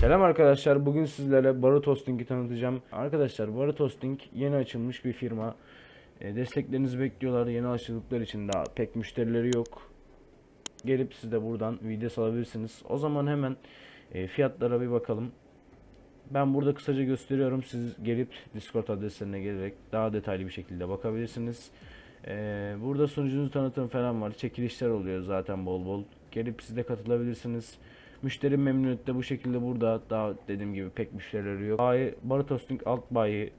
Selam arkadaşlar. Bugün sizlere Barut Hosting'i tanıtacağım. Arkadaşlar Barut Hosting yeni açılmış bir firma. E, desteklerinizi bekliyorlar. Yeni açıldıkları için daha pek müşterileri yok. Gelip siz de buradan video alabilirsiniz. O zaman hemen e, fiyatlara bir bakalım. Ben burada kısaca gösteriyorum. Siz gelip Discord adreslerine gelerek daha detaylı bir şekilde bakabilirsiniz. E, burada sunucunuz tanıtım falan var. Çekilişler oluyor zaten bol bol. Gelip siz de katılabilirsiniz. Müşteri memnuniyeti de bu şekilde burada. Daha dediğim gibi pek müşterileri yok. Bayi, Barut Hosting alt bayi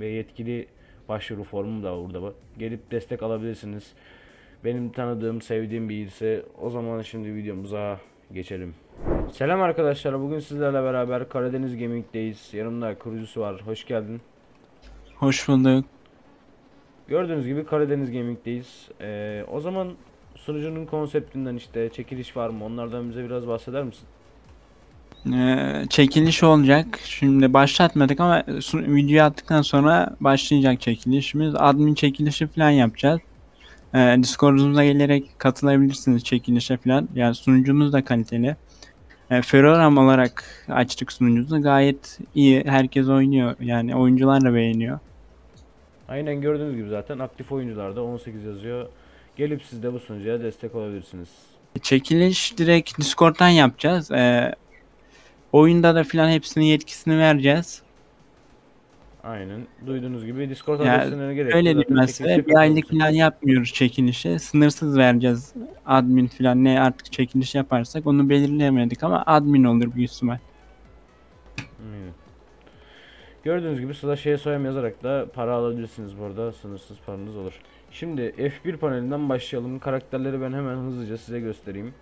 ve yetkili başvuru formu da burada. Gelip destek alabilirsiniz. Benim tanıdığım, sevdiğim bir ise o zaman şimdi videomuza geçelim. Selam arkadaşlar. Bugün sizlerle beraber Karadeniz Gaming'deyiz. Yanımda kurucusu var. Hoş geldin. Hoş bulduk. Gördüğünüz gibi Karadeniz Gaming'deyiz. Ee, o zaman sunucunun konseptinden işte çekiliş var mı? Onlardan bize biraz bahseder misin? Ee, çekiliş olacak. Şimdi başlatmadık ama video attıktan sonra başlayacak çekilişimiz. Admin çekilişi falan yapacağız. Ee, Discord'umuza gelerek katılabilirsiniz çekilişe falan. Yani sunucumuz da kaliteli. Ee, Ferroram olarak açtık sunucumuzu. Gayet iyi. Herkes oynuyor. Yani oyuncular da beğeniyor. Aynen gördüğünüz gibi zaten aktif oyuncularda 18 yazıyor. Gelip siz de bu sunucuya destek olabilirsiniz. Çekiliş direkt Discord'dan yapacağız. Ee, oyunda da falan hepsinin yetkisini vereceğiz. Aynen. Duyduğunuz gibi Discord Ya, adresine gerek Öyle size. Bir aylık falan yapmıyoruz çekilişi. Sınırsız vereceğiz. Admin falan ne artık çekiliş yaparsak onu belirleyemedik ama admin olur büyük ihtimal. Aynen. Gördüğünüz gibi slash soyam yazarak da para alabilirsiniz bu arada. Sınırsız paranız olur. Şimdi F1 panelinden başlayalım. Karakterleri ben hemen hızlıca size göstereyim.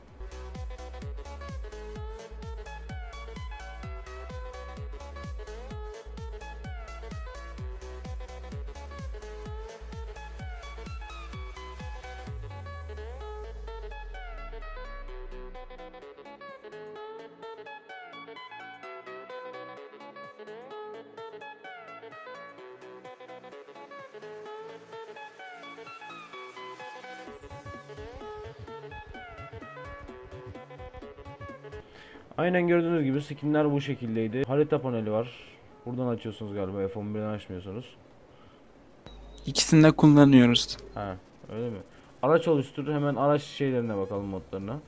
Aynen gördüğünüz gibi skinler bu şekildeydi. Harita paneli var. Buradan açıyorsunuz galiba. F11'den açmıyorsunuz. İkisini de kullanıyoruz. Ha, öyle mi? Araç oluştur. Hemen araç şeylerine bakalım modlarına.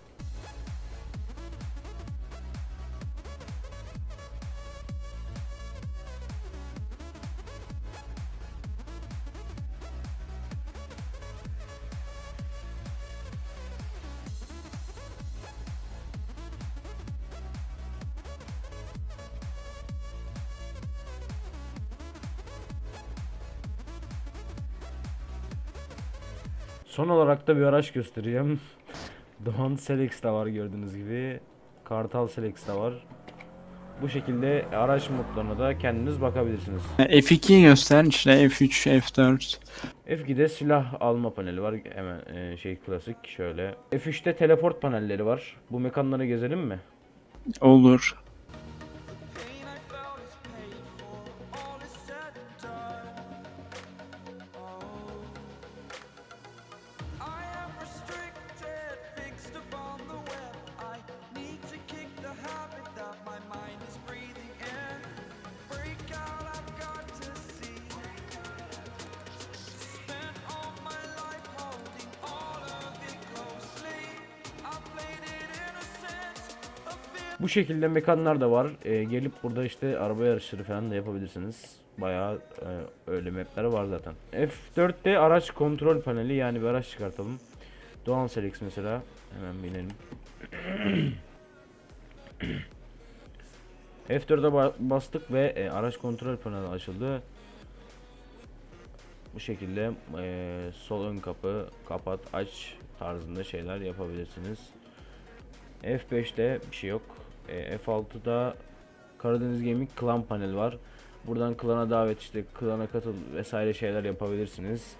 Son olarak da bir araç göstereceğim. Doğan Selex de var gördüğünüz gibi. Kartal Selex de var. Bu şekilde araç modlarına da kendiniz bakabilirsiniz. F2'yi göster işte F3, F4. F2'de silah alma paneli var. Hemen e, şey klasik şöyle. F3'te teleport panelleri var. Bu mekanları gezelim mi? Olur. Bu şekilde mekanlar da var. E, gelip burada işte araba yarışları falan da yapabilirsiniz. Bayağı e, öyle mapler var zaten. F4'te araç kontrol paneli yani bir araç çıkartalım. Doğan Selex mesela. Hemen binelim. F4'e ba- bastık ve e, araç kontrol paneli açıldı. Bu şekilde e, sol ön kapı kapat aç tarzında şeyler yapabilirsiniz. F5'te bir şey yok. E, F6'da Karadeniz Gaming klan panel var. Buradan klana davet işte klana katıl vesaire şeyler yapabilirsiniz.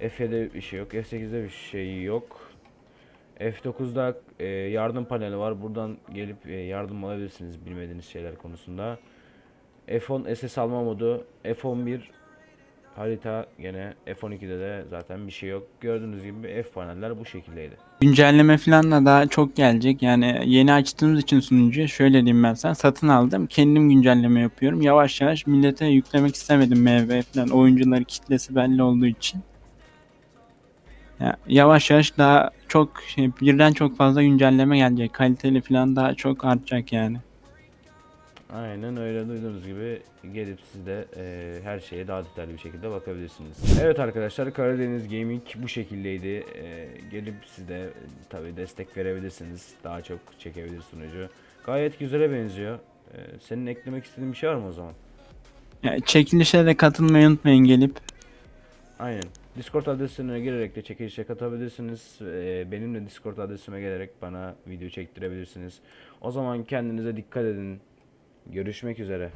F7'de bir şey yok. F8'de bir şey yok. F9'da e, yardım paneli var. Buradan gelip e, yardım alabilirsiniz bilmediğiniz şeyler konusunda. F10 SS alma modu, F11 Harita gene F12'de de zaten bir şey yok. Gördüğünüz gibi F paneller bu şekildeydi. Güncelleme falan da daha çok gelecek. Yani yeni açtığımız için sunucuyu şöyle diyeyim ben sana satın aldım. Kendim güncelleme yapıyorum. Yavaş yavaş millete yüklemek istemedim MV falan. Oyuncuları kitlesi belli olduğu için. Ya, yavaş yavaş daha çok şey, birden çok fazla güncelleme gelecek. Kaliteli falan daha çok artacak yani. Aynen öyle duyduğunuz gibi gelip siz de e, her şeye daha detaylı bir şekilde bakabilirsiniz. Evet arkadaşlar Karadeniz Gaming bu şekildeydi. E, gelip siz de e, tabi destek verebilirsiniz. Daha çok çekebilir sunucu. Gayet güzele benziyor. E, senin eklemek istediğin bir şey var mı o zaman? Ya, çekilişe de katılmayı unutmayın gelip. Aynen. Discord adresine girerek de çekilişe katabilirsiniz. E, benim de Discord adresime gelerek bana video çektirebilirsiniz. O zaman kendinize dikkat edin. Görüşmek üzere.